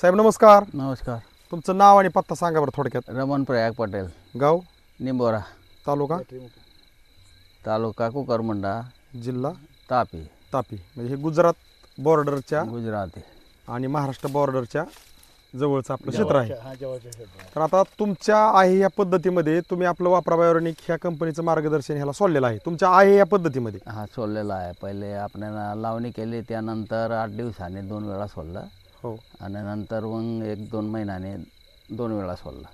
साहेब नमस्कार. नमस्कार. तुमचं नाव आणि पत्ता सांगा बरं थोडक्यात. रमण प्रयाग पटेल. गाव? निंबोरा. तालुका? तालुका कुकरमुंडा. जिल्हा? तापी. तापी. म्हणजे हे गुजरात बॉर्डरच्या गुजराती. आणि महाराष्ट्र बॉर्डरच्या जवळचं आपलं क्षेत्र आहे. तर आता तुमच्या आहे या पद्धतीमध्ये तुम्ही आपलं वापरा बायोनिक ह्या कंपनीचं मार्गदर्शन ह्याला सोडलेलं आहे. तुमच्या आहे या पद्धतीमध्ये. हा सोडलेला आहे. पहिले आपण लावणी केली त्यानंतर आठ दिवसाने दोन वेळा सोडलं. हो. आणि नंतर मग एक दोन महिन्याने दोन वेळा सोडलं.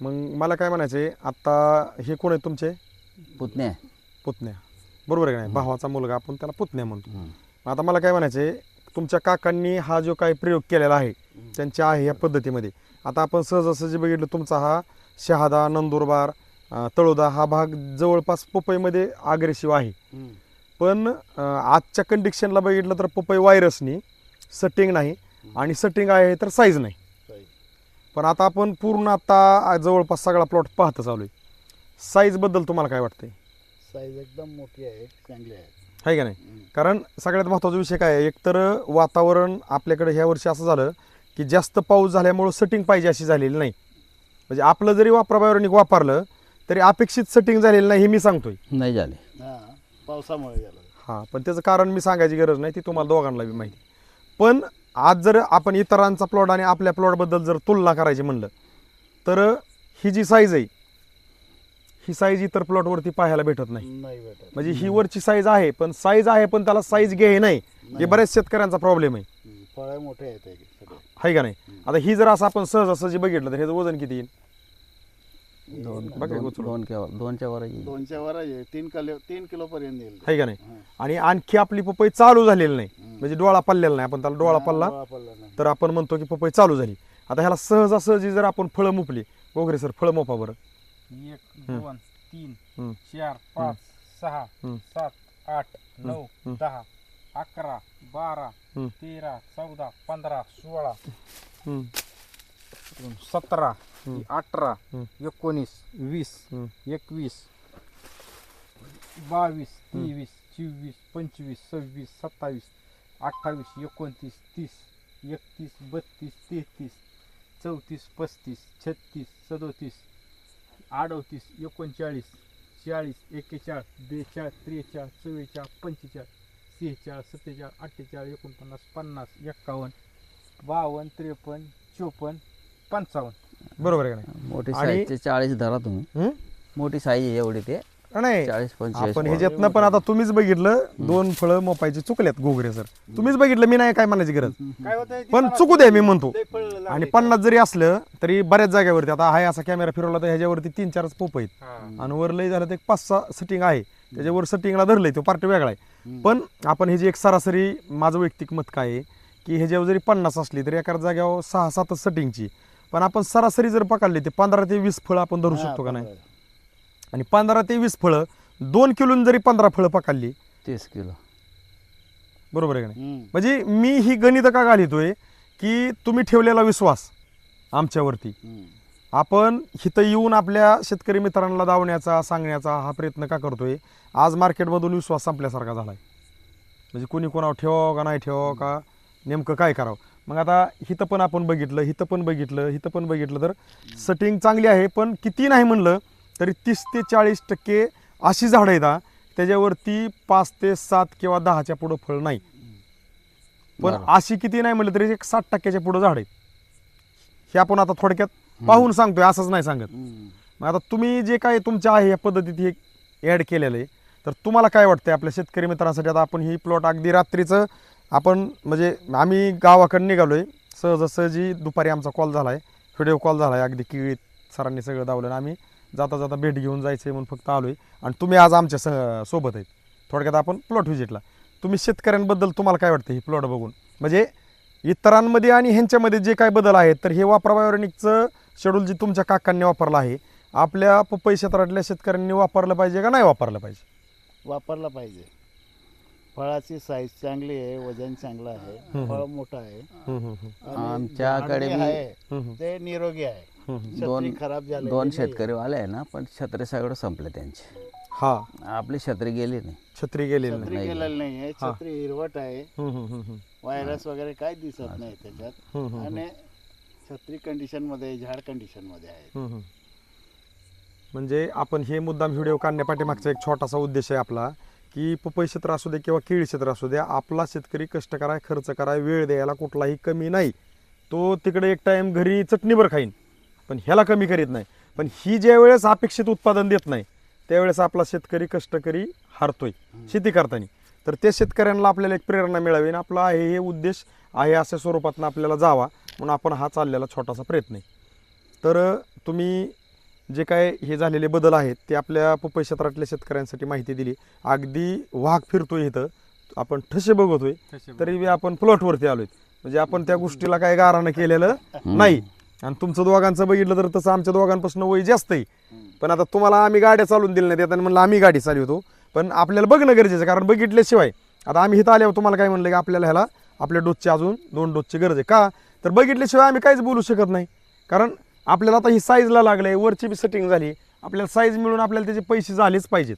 मग मला काय म्हणायचं आता हे कोण आहे तुमचे? पुतणे. पुतण्या. बरोबर आहे का नाही? भावाचा मुलगा आपण त्याला पुतण्या म्हणतो. हं. आता मला काय म्हणायचं तुमच्या काकांनी हा जो काही प्रयोग केलेला आहे त्यांच्या आहे या पद्धतीमध्ये. आता आपण सहजासहजी बघितलं तुमचा हा शहादा नंदुरबार अं, तळोदा हा भाग जवळपास पपईमध्ये अग्रेसिव्ह आहे. पण अं, आजच्या कंडिशनला बघितलं तर पपई व्हायरसनी सटिंग नाही. आणि सटिंग आहे तर साईज नाही. पण आता आपण पूर्ण आता जवळपास सगळा प्लॉट पाहता चालू आहे साईजबद्दल तुम्हाला काय वाटतंय? साईज एकदम मोठी आहे चांगली आहे. आहे का नाही? कारण सगळ्यात महत्त्वाचा विषय काय आहे? एकतर वातावरण आपल्याकडे ह्या वर्षी असं झालं की जास्त पाऊस झाल्यामुळं सटिंग पाहिजे अशी झालेली नाही. म्हणजे आपलं जरी वापराबायोनिक वापरलं तरी अपेक्षित सटिंग झालेलं नाही हे मी सांगतोय. नाही झाले. हा पावसामुळे झालं. हां पण त्याचं कारण मी सांगायची गरज नाही ती तुम्हाला दोघांना बी माहिती पण आज जर आपण इतरांचा प्लॉट आणि आपल्या प्लॉटबद्दल जर तुलना करायची म्हणलं तर ही जी साईज आहे ही साईज इतर प्लॉटवरती पाहायला भेटत नाही. म्हणजे ही वरची साईज आहे पण साईज आहे पण त्याला साईज घे नाही. हे. बऱ्याच शेतकऱ्यांचा प्रॉब्लेम आहे. फळं मोठे आहेत हे आहे का नाही? आता ही जर असं आपण सहजासहजी बघितलं तर ह्याचं वजन किती येईल? दोन बघा दोन उचलून. दोन किंवा दोनच्या वर येईल. दोनच्या वर आहे तीन किलो तीन किलो पर्यंत येईल आहे का नाही. आणि आणखी आपली पपई चालू झालेली नाही. म्हणजे डोळा पडलेला नाही आपण त्याला डोळा पडला डोळा पडला नाही. तर आपण म्हणतो की पपई चालू झाली आता ह्याला सहजासहजी जर आपण फळं मुपली वगैरे सर फळं मोपा बरं एक. दोन तीन हम्म. चार पाच सहा हम्म. सात आठ नऊ. दहा अकरा बारा हम्म. तेरा चौदा पंधरा सोळा हम्म, सतरा. अठरा. एकोणीस वीस. एकवीस बावीस तेवीस चोवीस पंचवीस सव्वीस सत्तावीस अठ्ठावीस एकोणतीस तीस एकतीस बत्तीस तेहतीस चौतीस पस्तीस छत्तीस सदोतीस अडोतीस एकोणचाळीस चाळीस एक्केचाळीस बेचाळीस त्रेचाळीस चव्वेचाळीस पंचेचाळीस सेहेचाळीस सत्तेचाळीस अठ्ठेचाळीस एकोणपन्नास पन्नास एक्कावन्न बावन्न त्रेपन्न चोपन्न पंचावन्न. बरोबर आहे का नाही? मोठी आणि- साईजचे चाळीस धरा तुम्ही. हम्म? मोठी साईज आहे एवढी ते. नाही चाळीस पंचेचाळीस आपण. ह्याच्यातनं पण आता तुम्हीच बघितलं दोन फळं मोपायची चुकल्यात गोगरे सर तुम्हीच बघितलं मी नाही काय म्हणायची गरज. काय होतंय ती पण चुकू द्या मी म्हणतो. लय फळं लागली. आणि पन्नास जरी असलं तरी बऱ्याच जागेवरती आता हाय असा कॅमेरा फिरवला तर ह्याच्यावरती तीन चारच पोप आहेत. आणि वर लय झालं तर एक पाच सहा सेटिंग आहे. त्याच्यावर सेटिंगला धरलंय तो पार्ट वेगळा आहे. पण आपण हे जे एक सरासरी माझं वैयक्तिक मत काय आहे की ह्याच्यावर जरी पन्नास असली तरी एका जाग्यावर सहा सातच सेटिंगची पण आपण सरासरी जर पकडली ते पंधरा ते वीस फळं आपण धरू शकतो का नाही. आणि पंधरा ते वीस फळं दोन किलोन जरी पंधरा फळं पकडली तीस किलो. बरोबर आहे का नाही. म्हणजे मी ही गणित का घालितोय की तुम्ही ठेवलेला विश्वास आमच्यावरती. आपण इथं येऊन आपल्या शेतकरी मित्रांना दावण्याचा सांगण्याचा हा प्रयत्न का करतोय? आज मार्केटमधून विश्वास संपल्यासारखा झालाय. म्हणजे कोणी कोणावर ठेवावं का नाही ठेवावं का? नेमकं काय करावं? मग आता इथं पण आपण बघितलं इथं पण बघितलं इथं पण बघितलं तर सेटिंग चांगली आहे पण किती नाही म्हणलं तरी तीस ते चाळीस टक्के अशी झाडं आहेत त्याच्यावरती पाच ते सात किंवा दहाच्या पुढं फळ नाही. पण. अशी किती नाही म्हणलं तरी एक साठ टक्क्याच्या पुढं झाड आहेत. हे आपण आता थोडक्यात पाहून सांगतोय असंच नाही सांगत. मग आता तुम्ही जे काय तुमच्या आहे या पद्धतीत हे ॲड केलेलं आहे तर तुम्हाला काय वाटतंय आपल्या शेतकरी मित्रांसाठी? आता आपण ही प्लॉट अगदी रात्रीचं आपण म्हणजे आम्ही गावाकडे निघालो आहे सहजासहजी दुपारी आमचा कॉल झाला आहे व्हिडिओ कॉल झाला आहे अगदी किळीत सरांनी सगळं दावलं आणि आम्ही जाता जाता भेट घेऊन जायचं आहे म्हणून फक्त आलो आहे आणि तुम्ही आज आमच्या स सोबत आहेत. थोडक्यात आपण प्लॉट व्हिजिटला तुम्ही शेतकऱ्यांबद्दल तुम्हाला काय वाटतं ही प्लॉट बघून? म्हणजे इतरांमध्ये आणि ह्यांच्यामध्ये जे काय बदल आहेत तर हे वापराबायोनिकचं शेड्यूल जे तुमच्या काकांनी वापरलं आहे आपल्या पपई क्षेत्रातल्या शेतकऱ्यांनी वापरलं पाहिजे का नाही वापरलं पाहिजे? वापरलं पाहिजे. फळाची साईज चांगली आहे वजन चांगलं आहे. फळ मोठं आहे. हम्म, हम्म, हम्म, आणि आमच्याकडे झाड बी- आहे ते निरोगी आहे. दोन- खराब झाले दोन शेतकरी वाले आहे ना पण छत्री सगळं संपले त्यांचे. हा. आपली छत्री गेली नाही. छत्री गेलेली नाही. छत्री. गेलेली नाही आहे हा. छत्री हिरवट आहे. हम्म, हम्म, हम्म, हम्म, व्हायरस वगैरे काय दिसत नाही त्याच्यात. हम्म, हम्म, आणि छत्री कंडिशनमध्ये झाड कंडिशनमध्ये आहे. हम्म, हम्म. म्हणजे आपण हे मुद्दाम व्हिडिओ काढण्यापाठीमागचा एक छोटासा उद्देश आहे आपला. की पपई क्षेत्र असू दे किंवा केळी क्षेत्र असू द्या आपला शेतकरी कष्ट कराय खर्च कराय वेळ द्यायला कुठलाही कमी नाही. तो तिकडे एक टाईम घरी चटणीभर खाईन पण ह्याला कमी करीत नाही. पण ही ज्या वेळेस अपेक्षित उत्पादन देत नाही त्यावेळेस आपला शेतकरी कष्टकरी हारतोय शेती करताना. तर त्या शेतकऱ्यांना आपल्याला एक प्रेरणा मिळावी आणि आपला आहे हे उद्देश आहे अशा स्वरूपातनं आपल्याला जावा. म्हणून आपण हा चाललेला छोटासा प्रयत्न आहे. तर तुम्ही जे काय हे झालेले बदल आहेत ते आपल्या पपई क्षेत्रातल्या शेतकऱ्यांसाठी माहिती दिली. अगदी वाघ फिरतोय इथं. आपण ठसे बघतोय तरी बी आपण प्लॉटवरती आलोय. म्हणजे आपण त्या गोष्टीला काय गारानं केलेलं नाही. आणि तुमचं दोघांचं बघितलं तर तसं आमच्या दोघांपासून वय जास्त आहे. पण आता तुम्हाला आम्ही गाड्या चालून दिल्या नाही आणि म्हणलं आम्ही गाडी चालवतो. पण आपल्याला बघणं गरजेचं कारण बघितल्याशिवाय आता आम्ही इथं आल्यावर तुम्हाला काय म्हणलं की आपल्याला ह्याला आपल्या डोसची अजून दोन डोसची गरज आहे. का? तर बघितल्याशिवाय आम्ही काहीच बोलू शकत नाही. कारण आपल्याला आता ही साईजला लागलं आहे वरची बी सेटिंग झाली. आपल्याला साईज मिळून आपल्याला त्याचे पैसे झालेच पाहिजेत.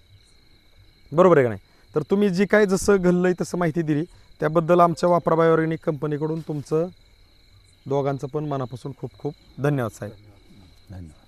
बरोबर आहे का नाही? तर तुम्ही जी काय जसं घडलंय तसं माहिती दिली. त्याबद्दल आमच्या वापरा कंपनीकडून तुमचं दोघांचं पण मनापासून खूप खूप धन्यवाद साहेब. धन्यवाद.